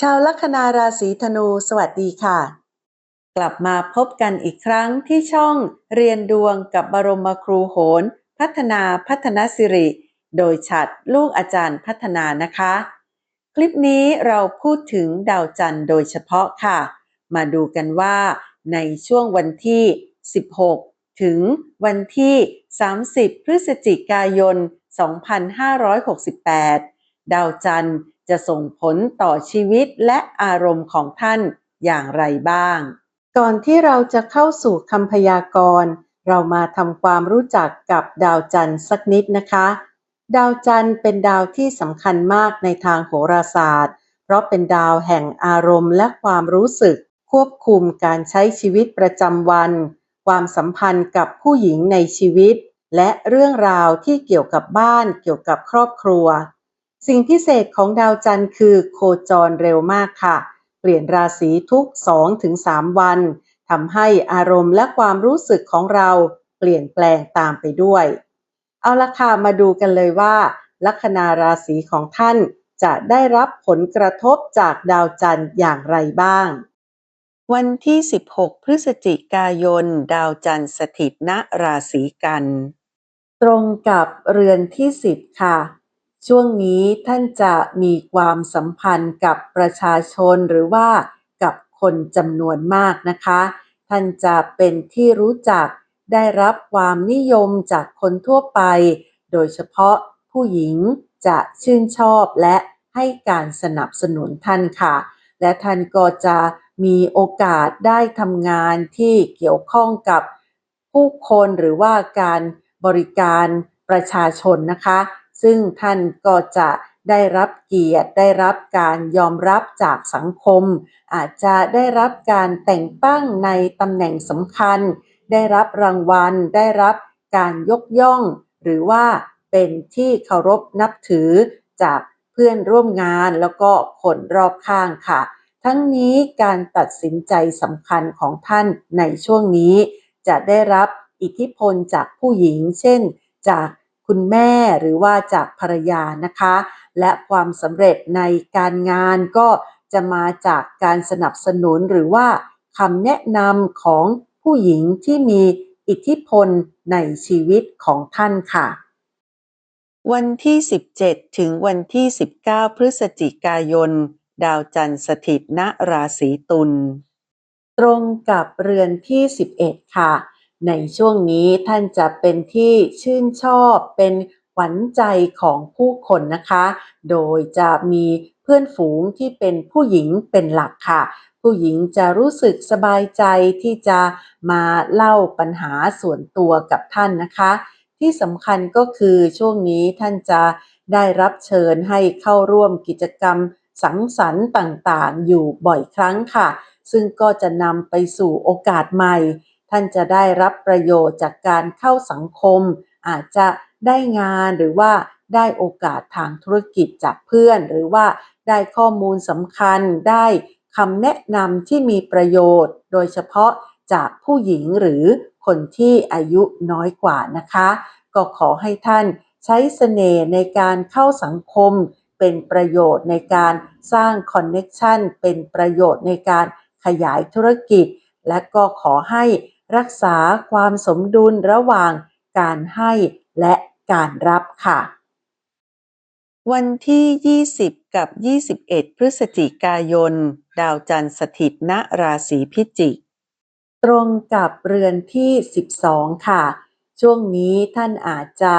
ชาวลัคนาราศีธนูสวัสดีค่ะ กลับมาพบกันอีกครั้งที่ช่องเรียนดวงกับบรมครูโหน พัฒนาพัฒนสิริ โดยฉัดลูกอาจารย์พัฒนานะคะ คลิปนี้เราพูดถึงดาวจันทร์โดยเฉพาะค่ะ มาดูกันว่าในช่วงวันที่ 16 ถึงวันที่ 30 พฤศจิกายน 2568 ดาวจันทร์จะส่งผลต่อชีวิตและอารมณ์ของท่านอย่างไรบ้าง ก่อนที่เราจะเข้าสู่คำพยากรณ์ เรามาทำความรู้จักกับดาวจันทร์สักนิดนะคะ ดาวจันทร์เป็นดาวที่สำคัญมากในทางโหราศาสตร์ เพราะเป็นดาวแห่งอารมณ์และความรู้สึก ควบคุมการใช้ชีวิตประจำวัน ความสัมพันธ์กับผู้หญิงในชีวิต และเรื่องราวที่เกี่ยวกับบ้านเกี่ยวกับครอบครัว สิ่งพิเศษของดาวจันทร์คือโคจรเร็วมากค่ะ เปลี่ยนราศีทุก 2-3 วันทำให้อารมณ์และความรู้สึกของเราเปลี่ยนแปลงตามไปด้วย เอาละค่ะมาดูกันเลยว่า ลัคนาราศีของท่านจะได้รับผลกระทบจากดาวจันทร์อย่างไรบ้าง วันที่ 16 พฤศจิกายน ดาวจันทร์สถิตณราศีกัน ตรงกับเรือนที่ 10 ค่ะ ช่วงนี้ท่านจะมีความสัมพันธ์กับประชาชนหรือว่ากับคนจำนวนมากนะคะ ท่านจะเป็นที่รู้จักได้รับความนิยมจากคนทั่วไป โดยเฉพาะผู้หญิงจะชื่นชอบและให้การสนับสนุนท่านค่ะ และท่านก็จะมีโอกาสได้ทำงานที่เกี่ยวข้องกับผู้คนหรือว่าการบริการประชาชนนะคะ ซึ่งท่านก็จะได้รับเกียรติได้รับการยอมรับจากสังคม อาจจะได้รับการแต่งตั้งในตำแหน่งสำคัญ ได้รับรางวัล ได้รับการยกย่อง หรือว่าเป็นที่เคารพนับถือจากเพื่อนร่วมงานแล้วก็คนรอบข้างค่ะ ทั้งนี้การตัดสินใจสำคัญของท่านในช่วงนี้ จะได้รับอิทธิพลจากผู้หญิง เช่น จาก คุณแม่หรือว่าจากภรรยานะคะ และความสำเร็จในการงานก็จะมาจากการสนับสนุนหรือว่าคำแนะนำของผู้หญิงที่มีอิทธิพลในชีวิตของท่านค่ะ วันที่ 17 ถึงวันที่ 19 พฤศจิกายน ดาวจันทร์สถิตณราศีตุล ตรงกับเรือนที่ 11 ค่ะ ในช่วงนี้ท่านจะเป็นที่ชื่นชอบเป็นขวัญใจของผู้คนนะคะ โดยจะมีเพื่อนฝูงที่เป็นผู้หญิงเป็นหลักค่ะ ผู้หญิงจะรู้สึกสบายใจที่จะมาเล่าปัญหาส่วนตัวกับท่านนะคะ ที่สำคัญก็คือช่วงนี้ท่านจะได้รับเชิญให้เข้าร่วมกิจกรรมสังสรรค์ต่างๆ อยู่บ่อยครั้งค่ะ ซึ่งก็จะนำไปสู่โอกาสใหม่ ท่านจะได้รับประโยชน์จากการเข้าสังคม อาจจะได้งานหรือว่าได้โอกาสทางธุรกิจจากเพื่อน หรือว่าได้ข้อมูลสำคัญได้คำแนะนำที่มีประโยชน์ โดยเฉพาะจากผู้หญิงหรือคนที่อายุน้อยกว่านะคะ ก็ขอให้ท่านใช้เสน่ห์ในการเข้าสังคม เป็นประโยชน์ในการสร้างคอนเน็ชันเป็นประโยชน์ในการขยายธุรกิจ และก็ขอให้ รักษาความสมดุลระหว่างการให้และการรับค่ะ วันที่ 20 กับ 21 พฤศจิกายน ดาวจันทร์สถิตณราศีพิจิก ตรงกับเรือนที่ 12 ค่ะ ช่วงนี้ท่านอาจจะ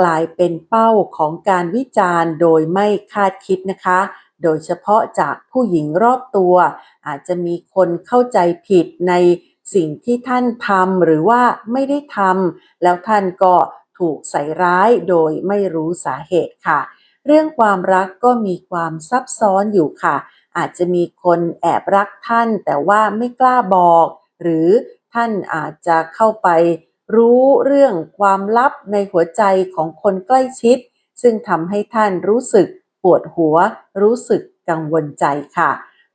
กลายเป็นเป้าของการวิจารณ์โดยไม่คาดคิดนะคะ โดยเฉพาะจากผู้หญิงรอบตัว อาจจะมีคนเข้าใจผิดใน สิ่งที่ท่านทำหรือว่าไม่ได้ทำแล้วท่านก็ถูกใส่ร้ายโดยไม่รู้สาเหตุค่ะ เรื่องความรักก็มีความซับซ้อนอยู่ค่ะ อาจจะมีคนแอบรักท่าน แต่ว่าไม่กล้าบอก หรือท่านอาจจะเข้าไปรู้เรื่องความลับในหัวใจของคนใกล้ชิด ซึ่งทำให้ท่านรู้สึกปวดหัว รู้สึกกังวลใจค่ะ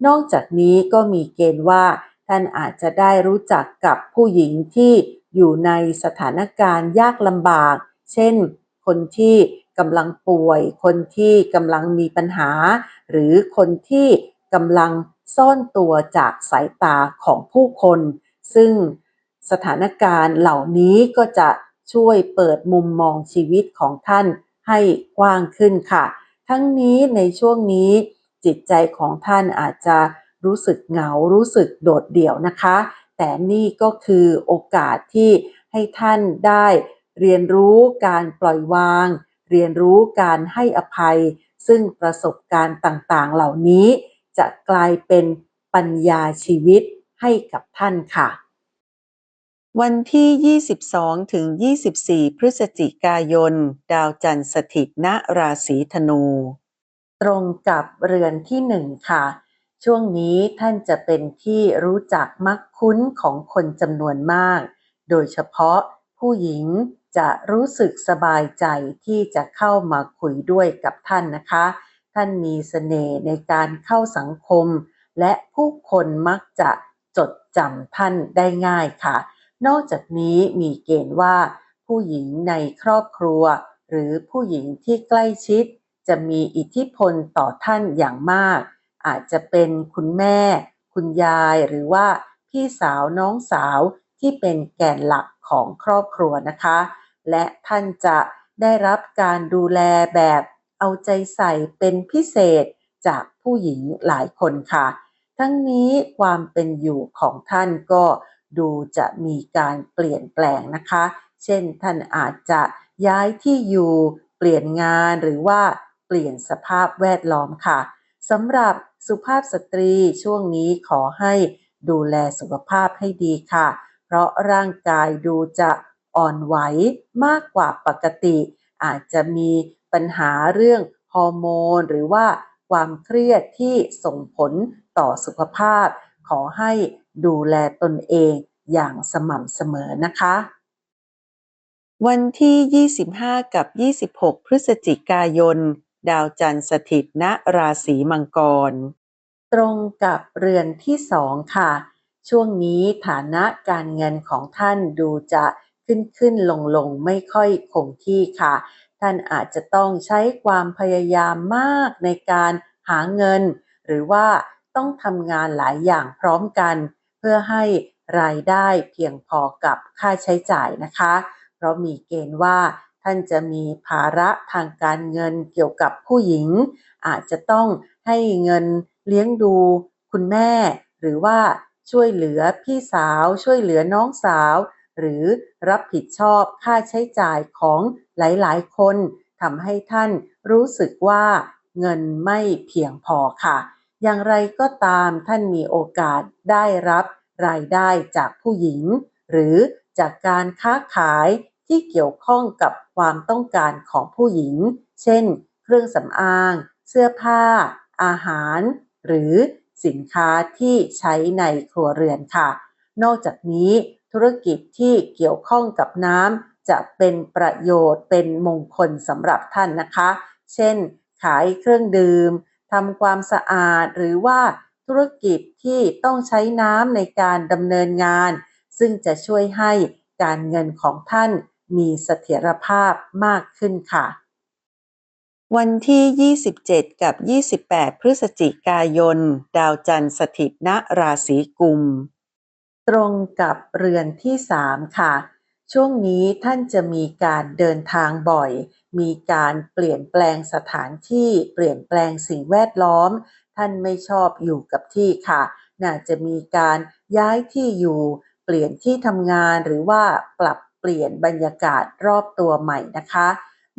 นอกจากนี้ก็มีเกณฑ์ว่า ท่านอาจจะได้รู้จักกับผู้หญิงที่อยู่ในสถานการณ์ยากลำบาก เช่น คนที่กำลังป่วย คนที่กำลังมีปัญหา หรือคนที่กำลังซ่อนตัวจากสายตาของผู้คน ซึ่งสถานการณ์เหล่านี้ก็จะช่วยเปิดมุมมองชีวิตของท่านให้กว้างขึ้นค่ะ ทั้งนี้ในช่วงนี้จิตใจของท่านอาจจะ รู้สึกเหงารู้สึกโดดเดี่ยวนะคะ แต่นี่ก็คือโอกาสที่ให้ท่านได้เรียนรู้การปล่อยวาง เรียนรู้การให้อภัย ซึ่งประสบการณ์ต่างๆ เหล่านี้ จะกลายเป็นปัญญาชีวิตให้กับท่านค่ะ วันที่ 22 ถึง 24 พฤศจิกายน ดาวจันทร์สถิตณราศีธนู ตรงกับเรือนที่หนึ่งค่ะ ช่วงนี้ท่านจะเป็นที่รู้จักมักคุ้นของคนจำนวนมาก โดยเฉพาะผู้หญิงจะรู้สึกสบายใจที่จะเข้ามาคุยด้วยกับท่านนะคะ ท่านมีเสน่ห์ในการเข้าสังคม และผู้คนมักจะจดจำท่านได้ง่ายค่ะ นอกจากนี้มีเกณฑ์ว่า ผู้หญิงในครอบครัว หรือผู้หญิงที่ใกล้ชิด จะมีอิทธิพลต่อท่านอย่างมาก อาจจะเป็นคุณแม่ คุณยายหรือว่าพี่สาวน้องสาวที่เป็นแกนหลักของครอบครัวนะคะ และท่านจะได้รับการดูแลแบบเอาใจใส่เป็นพิเศษจากผู้หญิงหลายคนค่ะ ทั้งนี้ความเป็นอยู่ของท่านก็ดูจะมีการเปลี่ยนแปลงนะคะ เช่นท่านอาจจะย้ายที่อยู่ เปลี่ยนงานหรือว่าเปลี่ยนสภาพแวดล้อมค่ะสำหรับ สุภาพสตรีช่วงนี้ขอให้ดูแลสุขภาพให้ดีค่ะ เพราะร่างกายดูจะอ่อนไหวมากกว่าปกติ อาจจะมีปัญหาเรื่องฮอร์โมน หรือว่าความเครียดที่ส่งผลต่อสุขภาพ ขอให้ดูแลตนเองอย่างสม่ำเสมอนะคะ วันที่ 25 กับ 26 พฤศจิกายน ดาวจันทร์สถิตณราศีมังกร ตรงกับเรือนที่สองค่ะ ช่วงนี้ฐานะการเงินของท่านดูจะขึ้นขึ้นลงลงไม่ค่อยคงที่ค่ะ ท่านอาจจะต้องใช้ความพยายามมากในการหาเงิน หรือว่าต้องทำงานหลายอย่างพร้อมกัน เพื่อให้รายได้เพียงพอกับค่าใช้จ่ายนะคะ เพราะมีเกณฑ์ว่า ท่านจะมีภาระทางการเงินเกี่ยวกับผู้หญิง อาจจะต้องให้เงินเลี้ยงดูคุณแม่ หรือว่าช่วยเหลือพี่สาว ช่วยเหลือน้องสาว หรือรับผิดชอบค่าใช้จ่ายของหลายๆ คนทำให้ท่านรู้สึกว่าเงินไม่เพียงพอค่ะ อย่างไรก็ตามท่านมีโอกาสได้รับรายได้จากผู้หญิง หรือจากการค้าขาย ที่เกี่ยวข้องกับความต้องการของผู้หญิง เช่น เครื่องสำอาง เสื้อผ้า อาหาร หรือสินค้าที่ใช้ในครัวเรือนค่ะ นอกจากนี้ธุรกิจที่เกี่ยวข้องกับน้ำจะเป็นประโยชน์เป็นมงคลสำหรับท่านนะคะ เช่น ขายเครื่องดื่มทำความสะอาดหรือว่าธุรกิจที่ต้องใช้น้ำในการดำเนินงาน ซึ่งจะช่วยให้การเงินของท่าน มีเสถียรภาพมากขึ้นค่ะ วันที่ 27 กับ 28 พฤศจิกายน ดาวจันทร์สถิตณราศีกุม ตรงกับเรือนที่ 3 ค่ะ ช่วงนี้ท่านจะมีการเดินทางบ่อย มีการเปลี่ยนแปลงสถานที่ เปลี่ยนแปลงสิ่งแวดล้อม ท่านไม่ชอบอยู่กับที่ค่ะ น่าจะมีการย้ายที่อยู่เปลี่ยนที่ทำงานหรือว่าปรับ เปลี่ยนบรรยากาศรอบตัวใหม่นะคะ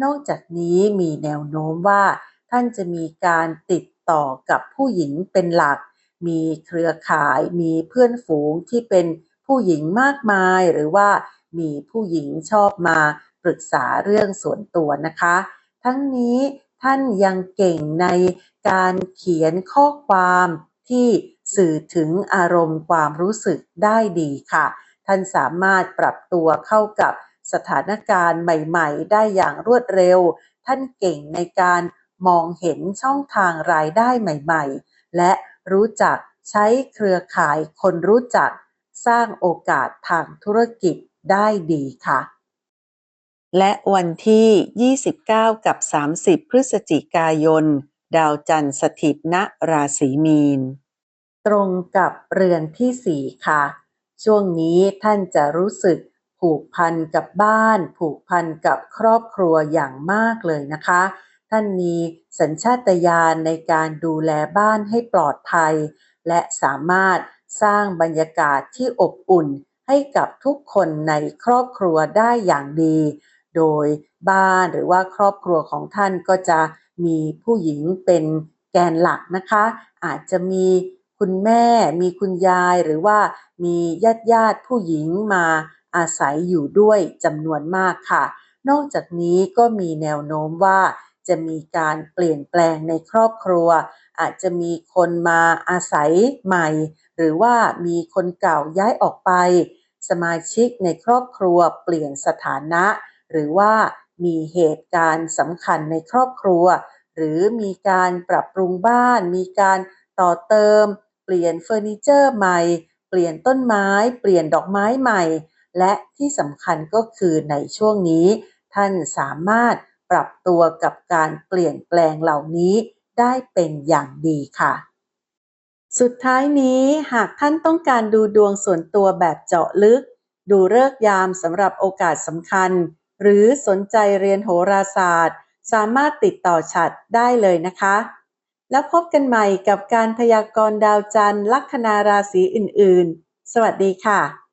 นอกจากนี้มีแนวโน้มว่า ท่านจะมีการติดต่อกับผู้หญิงเป็นหลัก มีเครือข่าย มีเพื่อนฝูงที่เป็นผู้หญิงมากมาย หรือว่ามีผู้หญิงชอบมาปรึกษาเรื่องส่วนตัวนะคะ ทั้งนี้ท่านยังเก่งในการเขียนข้อความที่สื่อถึงอารมณ์ความรู้สึกได้ดีค่ะ ท่านสามารถปรับตัวเข้ากับสถานการณ์ใหม่ๆ ได้อย่างรวดเร็ว ท่านเก่งในการมองเห็นช่องทางรายได้ใหม่ๆ และรู้จักใช้เครือข่ายคนรู้จักสร้างโอกาสทางธุรกิจได้ดีค่ะ และวันที่ 29 กับ 30 พฤศจิกายน ดาวจันทร์สถิตณราศีมีน ตรงกับเรือนที่สี่ค่ะ ช่วงนี้ท่านจะรู้สึกผูกพันกับบ้าน ผูกพันกับครอบครัวอย่างมากเลยนะคะ ท่านมีสัญชาตญาณในการดูแลบ้านให้ปลอดภัย และสามารถสร้างบรรยากาศที่อบอุ่นให้กับทุกคนในครอบครัวได้อย่างดี โดยบ้านหรือว่าครอบครัวของท่านก็จะมีผู้หญิงเป็นแกนหลักนะคะ อาจจะมี คุณแม่มีคุณยายหรือว่ามีญาติญาติผู้หญิงมาอาศัยอยู่ด้วยจำนวนมากค่ะ นอกจากนี้ก็มีแนวโน้มว่าจะมีการเปลี่ยนแปลงในครอบครัว อาจจะมีคนมาอาศัยใหม่ หรือว่ามีคนเก่าย้ายออกไป สมาชิกในครอบครัวเปลี่ยนสถานะ หรือว่ามีเหตุการณ์สำคัญในครอบครัว หรือมีการปรับปรุงบ้าน มีการต่อเติม เปลี่ยนเฟอร์นิเจอร์ใหม่ เปลี่ยนต้นไม้ เปลี่ยนดอกไม้ใหม่ และที่สำคัญก็คือในช่วงนี้ ท่านสามารถปรับตัวกับการเปลี่ยนแปลงเหล่านี้ได้เป็นอย่างดีค่ะ สุดท้ายนี้หากท่านต้องการดูดวงส่วนตัวแบบเจาะลึก ดูเลิกยามสำหรับโอกาสสำคัญ หรือสนใจเรียนโหราศาสตร์ สามารถติดต่อฉัดได้เลยนะคะ แล้วพบกันใหม่กับการพยากรณ์ดาวจันทร์ลัคนาราศีอื่น ๆ สวัสดีค่ะ